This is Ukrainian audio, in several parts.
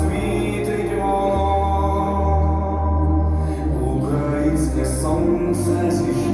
світить воно, українське сонце зійшло.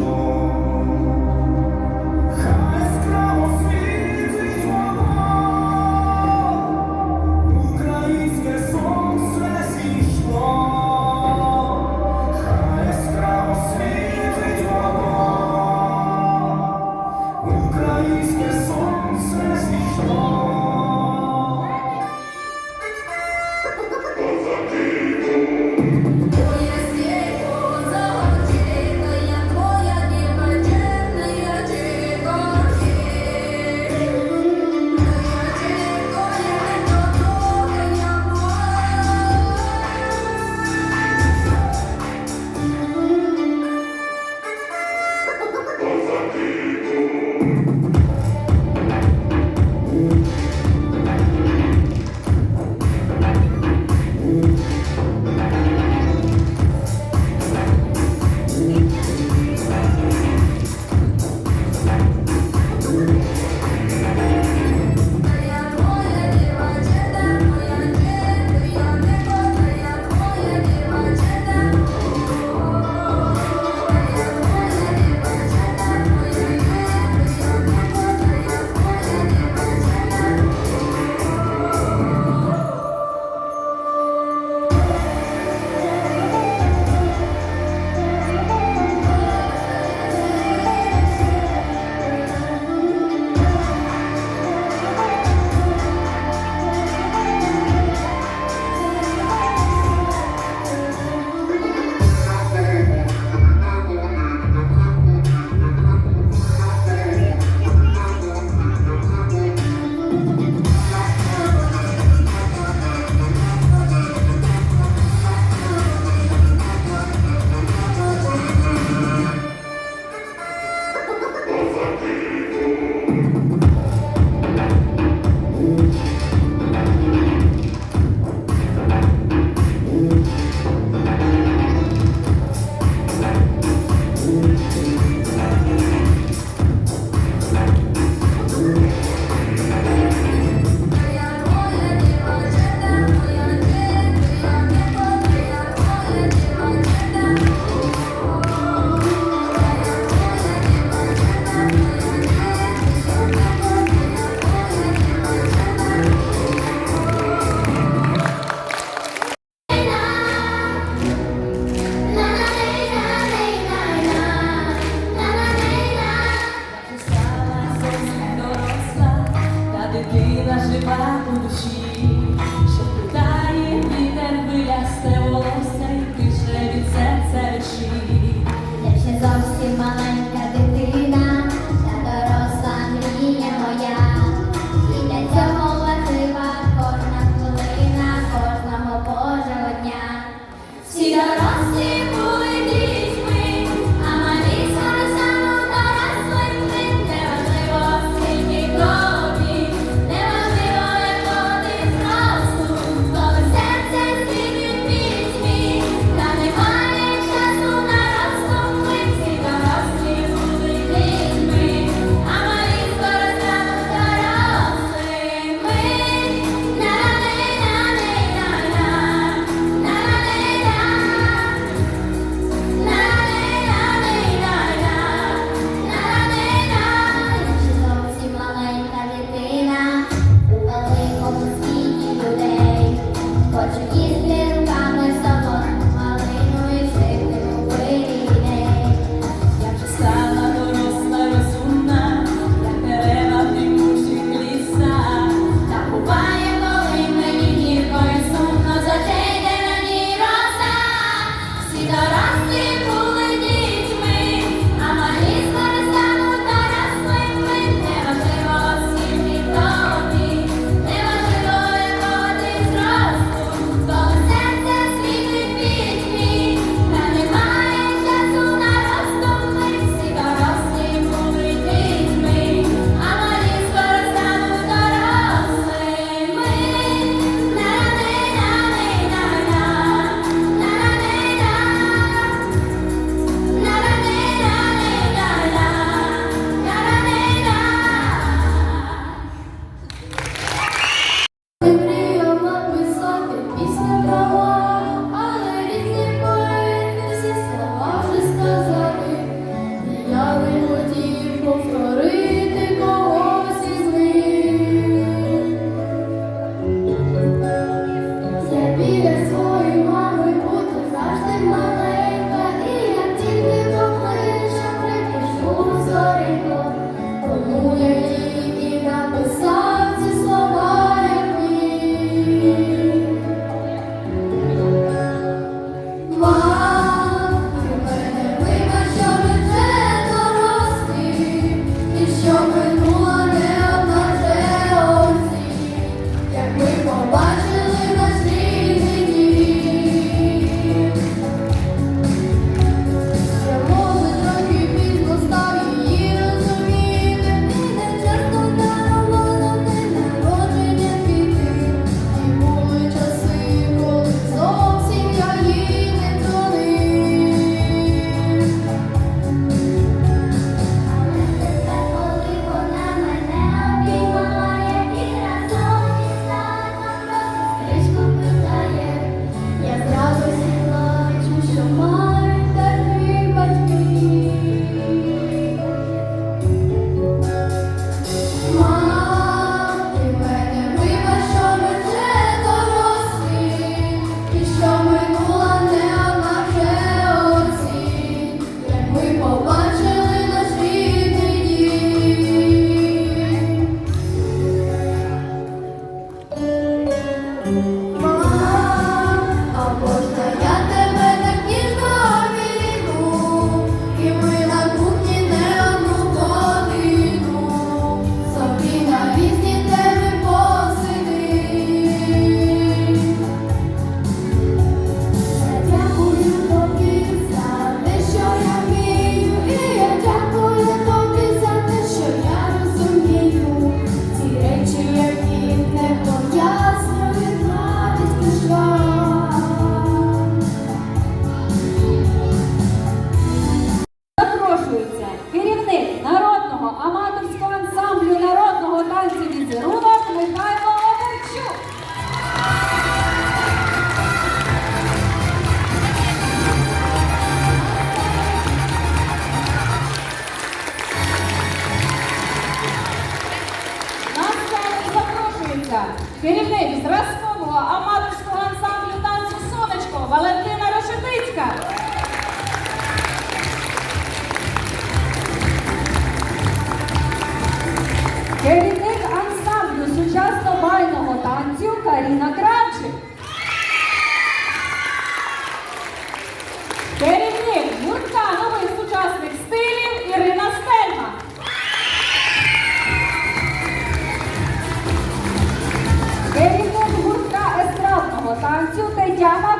就在家吧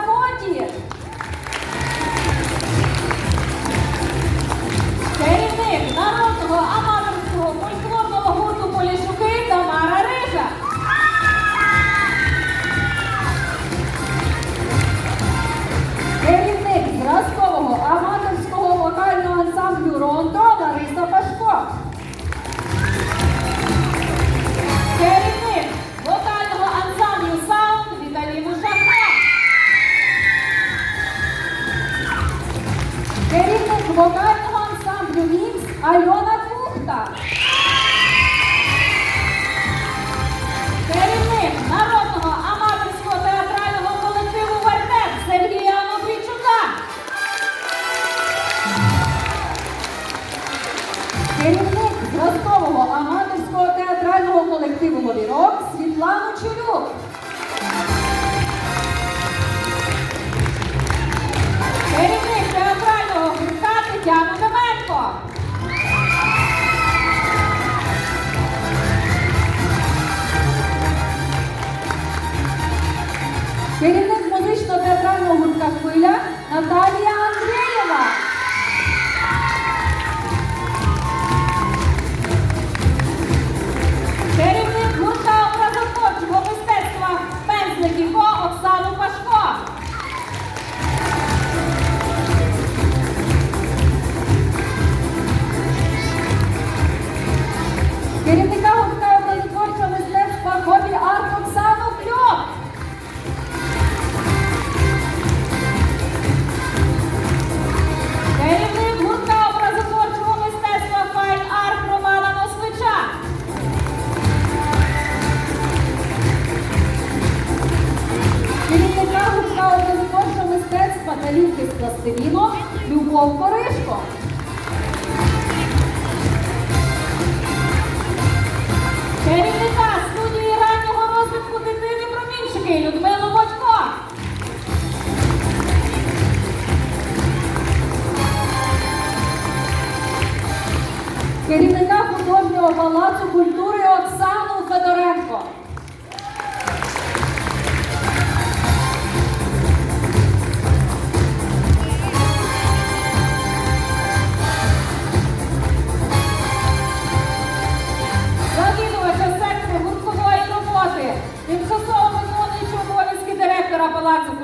Керівник музично-театрального гуртка Хвиля Наталія poco директора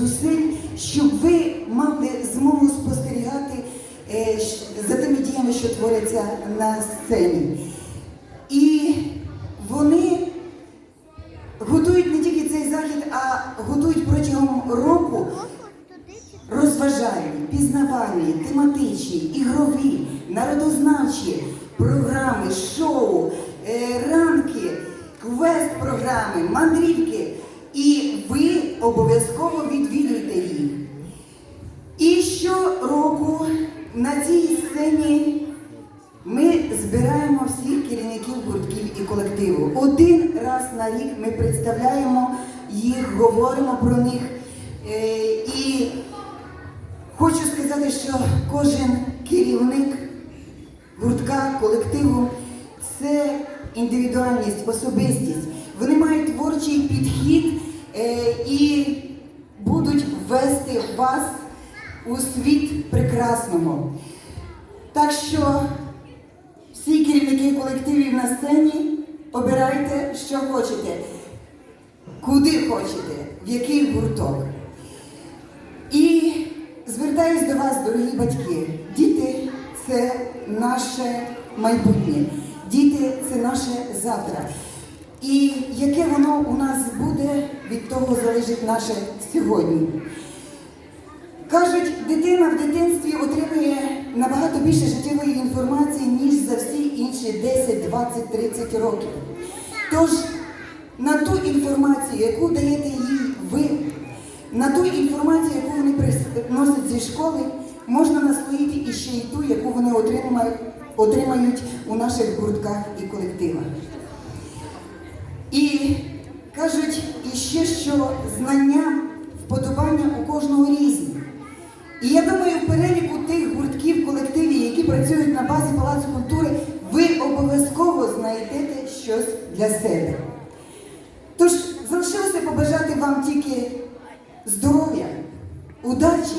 зусиль, щоб ви мали змогу спостерігати е, за тими діями, що творяться на сцені. І вони готують не тільки цей захід, а готують протягом року розважальні, пізнавальні, тематичні, ігрові, народознавчі програми, шоу, е, ранки, квест-програми, мандрівки. І ви обов'язково відвідуєте їх. І щороку на цій сцені ми збираємо всіх керівників гуртків і колективу. Один раз на рік ми представляємо їх, говоримо про них. Е, І хочу сказати, що кожен керівник гуртка, колективу це індивідуальність, особистість. Вони мають творчий підхід і будуть ввести вас у світ прекрасного. Так що всі керівники колективів на сцені обирайте, що хочете, куди хочете, в який гурток. І звертаюсь до вас, дорогі батьки. Діти це наше майбутнє. Діти це наше завтра. І яке воно у нас буде, від того залежить наше сьогодні. Кажуть, дитина в дитинстві отримує набагато більше життєвої інформації, ніж за всі інші 10, 20, 30 років. Тож на ту інформацію, яку даєте їй ви, на ту інформацію, яку вони приносять зі школи, можна наслоїти і й ту, яку вони отримають, отримають у наших гуртках і колективах. І кажуть іще, що знання, вподобання у кожного різні. І я думаю, в переліку тих гуртків, колективів, які працюють на базі Палацу культури, ви обов'язково знайдете щось для себе. Тож залишилося побажати вам тільки здоров'я, удачі,